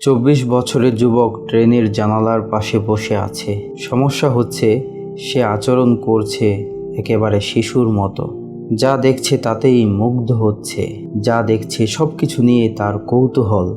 চব্বিশ বছরের যুবক ট্রেনের জানালার পাশে বসে আছে। সমস্যা হচ্ছে, সে আচরণ করছে একেবারে শিশুর মতো। যা দেখছে তাতেই মুগ্ধ হচ্ছে। যা দেখছে সব কিছু নিয়ে তার কৌতূহল।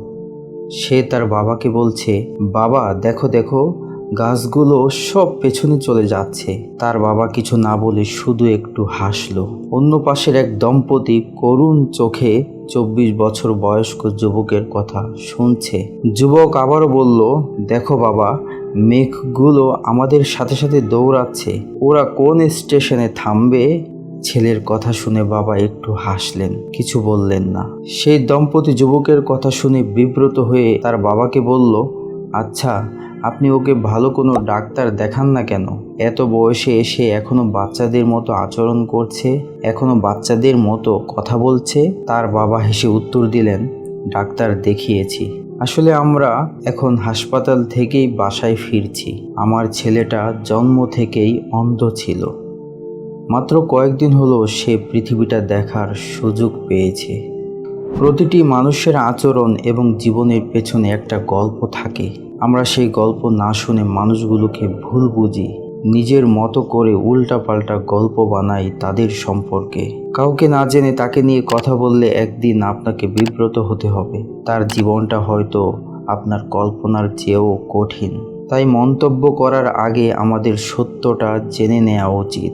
সে তার বাবাকে বলছে, বাবা, দেখো দেখো, গাছগুলো সব পেছনে চলে যাচ্ছে। তার বাবা কিছু না বলে শুধু একটু হাসলো। অন্য পাশের এক দম্পতি করুণ চোখে চব্বিশ বছর বয়স্ক যুবকের কথা শুনছে। যুবক আবারও বলল, দেখো বাবা, মেঘগুলো আমাদের সাথে সাথে দৌড়াচ্ছে। ওরা কোন স্টেশনে থামবে? ছেলের কথা শুনে বাবা একটু হাসলেন, কিছু বললেন না। সেই দম্পতি যুবকের কথা শুনে বিব্রত হয়ে তার বাবাকে বলল আচ্ছা আপনি ওকে ভালো কোনো ডাক্তার দেখান না কেন? এত বয়সে এসে এখনও বাচ্চাদের মতো আচরণ করছে? এখনও বাচ্চাদের মতো কথা বলছে? তার বাবা হেসে উত্তর দিলেন, ডাক্তার দেখিয়েছি। আসলে আমরা এখন হাসপাতাল থেকেই বাসায় ফিরছি। আমার ছেলেটা জন্ম থেকেই অন্ধ ছিল। মাত্র কয়েকদিন হলো সে পৃথিবীটা দেখার সুযোগ পেয়েছে। প্রতিটি মানুষের আচরণ এবং জীবনের পেছনে একটা গল্প থাকে। আমরা সেই গল্প না শুনে মানুষগুলোকে ভুল বুঝি, নিজের মতো করে উল্টাপাল্টা গল্প বানাই তাদের সম্পর্কে। কাউকে না জেনে তাকে নিয়ে কথা বললে একদিন আপনাকে বিব্রত হতে হবে। তার জীবনটা হয়তো আপনার কল্পনার চেয়েও কঠিন। তাই মন্তব্য করার আগে আমাদের সত্যটা জেনে নেওয়া উচিত।